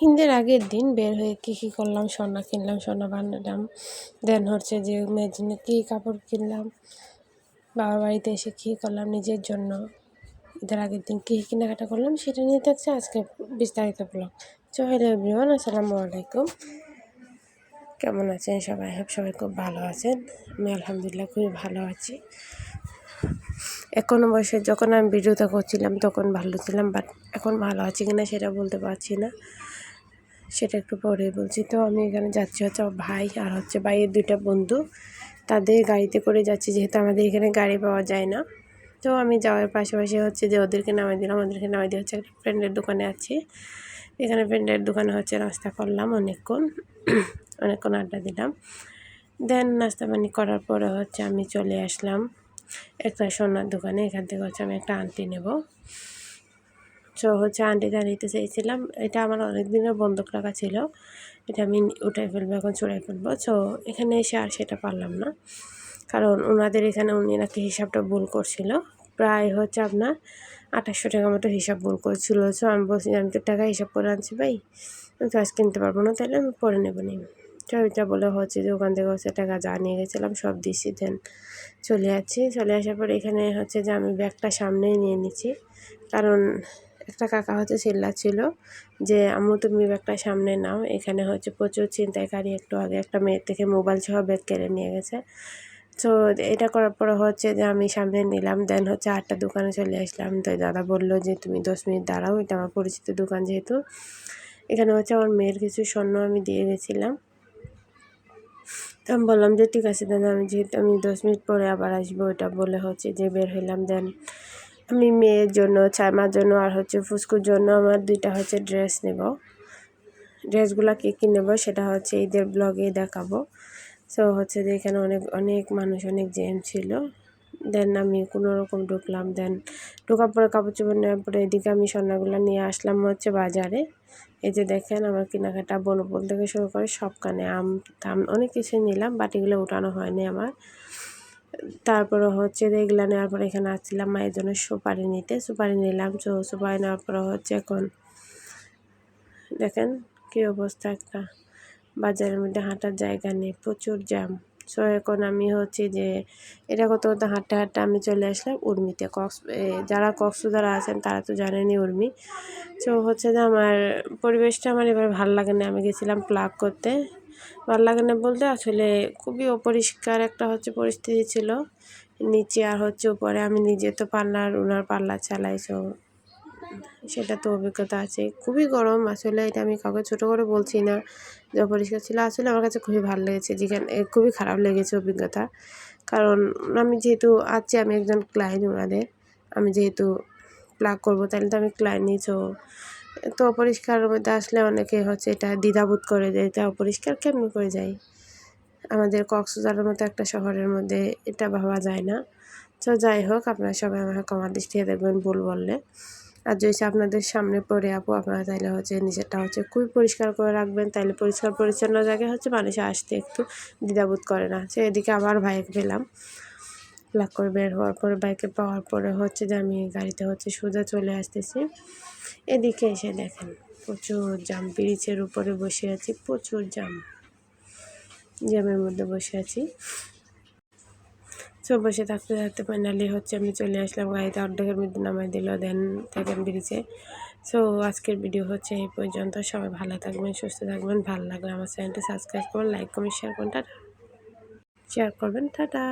ঈদের আগের দিন বের হয়ে কী কী করলাম সোনা কিনলাম সোনা বানালাম। দেন হচ্ছে যে মেয়ের জন্য কী কাপড় কিনলাম, বাবার বাড়িতে এসে কী করলাম, নিজের জন্য। ঈদের আগের দিন কী কেনাকাটা করলাম সেটা নিয়ে থাকছে আজকে বিস্তারিত ব্লগ হ্যালো এভরিওয়ান আসসালামু আলাইকুম। কেমন আছেন সবাই? হোক সবাই খুব ভালো আছেন। আমি আলহামদুলিল্লাহ খুবই ভালো আছি। এখনও বয়সে যখন আমি ভিডিওটা করছিলাম তখন ভালো ছিলাম বাট এখন ভালো আছি কিনা সেটা বলতে পারছি না। সেটা একটু পরে বলছি। তো আমি এখানে যাচ্ছি হচ্ছে আমার ভাই আর হচ্ছে ভাইয়ের দুইটা বন্ধু। তাদের গাড়িতে করে যাচ্ছি যেহেতু আমাদের এখানে গাড়ি পাওয়া যায় না। তো আমি যাওয়ার পাশাপাশি হচ্ছে যে ওদেরকে নামাই দিলাম, ওদেরকে নামাই দিয়ে হচ্ছে একটা ফ্রেন্ডের দোকানে আছি। এখানে ফ্রেন্ডের দোকানে হচ্ছে নাস্তা করলাম অনেকক্ষণ অনেকক্ষণ আড্ডা দিলাম। দেন নাস্তা পানি করার পরে হচ্ছে আমি চলে আসলাম একটা সোনার দোকানে। এখান থেকে হচ্ছে আমি একটা আন্টি নেব। সো হচ্ছে আন্টিটা নিতে চেয়েছিলাম এটা আমার অনেক দিনের বন্ধক রাখা ছিল। এটা আমি উঠাই ফেলব, এখন চড়াই ফেলব। সো এখানে এসে আর সেটা পারলাম না। কারণ ওনাদের এখানে উনি নাকি হিসাবটা ভুল করছিল। প্রায় হচ্ছে আপনার আঠাশশো টাকা মতো হিসাব ভুল করছিল। সো আমি বলছি, আমি তো টাকা হিসাব করে আনছি ভাই। আমি তো আজ কিনতে পারব না, তাহলে আমি পরে নেব নি। ওইটা বলে হচ্ছে যে, ওখান থেকে হচ্ছে টাকা যা নিয়ে গেছিলাম, সব দিচ্ছি দেন চলে যাচ্ছি। চলে আসার পর এখানে হচ্ছে যে, আমি ব্যাগটা সামনেই নিয়ে নিচ্ছি। কারণ একটা কাকা হচ্ছে চিল্লাচ্ছিল যে, আম্মু, তুমি ব্যাগটা সামনে নাও। এখানে হচ্ছে প্রচুর ছিনতাইকারী, একটু আগে একটা মেয়ের থেকে মোবাইল সহ ব্যাগ কেড়ে নিয়ে গেছে। তো এটা করার পরে হচ্ছে যে, আমি সামনে নিলাম, দেন হচ্ছে আটটা দোকানে চলে আসলাম। তো দাদা বলল যে, তুমি দশ মিনিট দাঁড়াও, এটা আমার পরিচিত দোকান যেহেতু। এখানে হচ্ছে আমার মেয়ের কিছু স্বর্ণ আমি দিয়ে গেছিলাম। তো আমি বললাম যে, ঠিক আছে দাদা আমি যেহেতু আমি দশ মিনিট পরে আবার আসব। এটা বলে হচ্ছে যে, বের হইলাম, দেন আমি মেয়ের জন্য ছাইমার জন্য আর হচ্ছে ফুসকুর জন্য আমার দুইটা হচ্ছে ড্রেস নেব। ড্রেসগুলো কী কী নেব সেটা হচ্ছে ঈদের ব্লগে দেখাবো। সো হচ্ছে যে এখানে অনেক অনেক মানুষ, অনেক জ্যাম ছিল। দেন আমি কোনো রকম ঢুকলাম দেন ঢোকার পরে কাপড় চোপড় নেওয়ার পরে এদিকে আমি সোনাগুলো নিয়ে আসলাম হচ্ছে বাজারে। এই যে দেখেন আমার কেনাকাটা বনপল থেকে শুরু করে সব কানে আম থাম অনেক কিছুই নিলাম, বাটিগুলো উঠানো হয়নি আমার। তারপরে হচ্ছে এগুলো নেওয়ার পরে এখানে আসছিলাম মায়ের জন্য সুপারি নিতে। সুপারি নিলাম, তো সুপারি নেওয়ার পরে হচ্ছে এখন দেখেন কী অবস্থা একটা। বাজারের মধ্যে হাঁটার জায়গা নেই, প্রচুর জ্যাম। সো এখন আমি হচ্ছে যে এটা কত কত হাঁটতে হাঁটতে আমি চলে আসলাম উর্মিতে। কক্স যারা কক্সবাজার আছেন তারা তো জানেনই উর্মি। সো হচ্ছে যে আমার পরিবেশটা আমার এবার ভালো লাগে না। আমি গেছিলাম প্লাগ করতে। ভালো লাগে না বলতে আসলে খুবই অপরিষ্কার একটা হচ্ছে পরিস্থিতি ছিল। নিচে আর হচ্ছে উপরে আমি নিজে তো পার্লার ওনার পার্লার চালাই সো সেটা তো অভিজ্ঞতা আছে। খুবই গরম, আসলে এটা আমি কাউকে ছোটো করে বলছি না যে অপরিষ্কার ছিল। আসলে আমার কাছে খুবই ভালো লেগেছে, যেখানে খুবই খারাপ লেগেছে অভিজ্ঞতা। কারণ আমি যেহেতু আছি আমি একজন ক্লায়েন্ট ওনাদের আমি যেহেতু প্লাগ করব, তাহলে তো আমি ক্লায়েন্ট নিয়েছো তো অপরিষ্কারের মধ্যে আসলে অনেকে হচ্ছে এটা দ্বিধাবোধ করে যে এটা অপরিষ্কার কেমনি করে যায়? আমাদের কক্সবাজারের মতো একটা শহরের মধ্যে এটা ভাবা যায় না। তো যাই হোক, আপনারা সবাই আমাকে কমার দৃষ্টিতে দেখবেন ভুল বললে। আর যদি আপনাদের সামনে পড়ে আপু, আপনারা তাইলে হচ্ছে নিজেরটা হচ্ছে খুবই পরিষ্কার করে রাখবেন। তাইলে পরিষ্কার পরিচ্ছন্ন জায়গায় হচ্ছে মানুষ আসতে একটু দ্বিধাবোধ করে না। সে এদিকে আবার ভাইকে পেলাম। লাগ করে বের হওয়ার পরে বাইকে পাওয়ার পরে হচ্ছে যে আমি গাড়িতে হচ্ছে সোজা চলে আসতেছি। এদিকে এসে দেখেন প্রচুর জাম ব্রিজের উপরে বসে আছি, প্রচুর জাম জ্যামের মধ্যে বসে আছি। সব বসে থাকতে থাকতে ফাইনালি হচ্ছে আমি চলে আসলাম, গাড়িতে অর্ধেকের মধ্যে নামাই দিল দেন থাকেন ব্রিজে। সো আজকের ভিডিও হচ্ছে এই পর্যন্ত, সবাই ভালো থাকবেন, সুস্থ থাকবেন, ভালো লাগলে আমার চ্যানেলটি সাবস্ক্রাইব করবেন লাইক কমেন্ট শেয়ার করবেন টাটা শেয়ার করবেন, টাটা।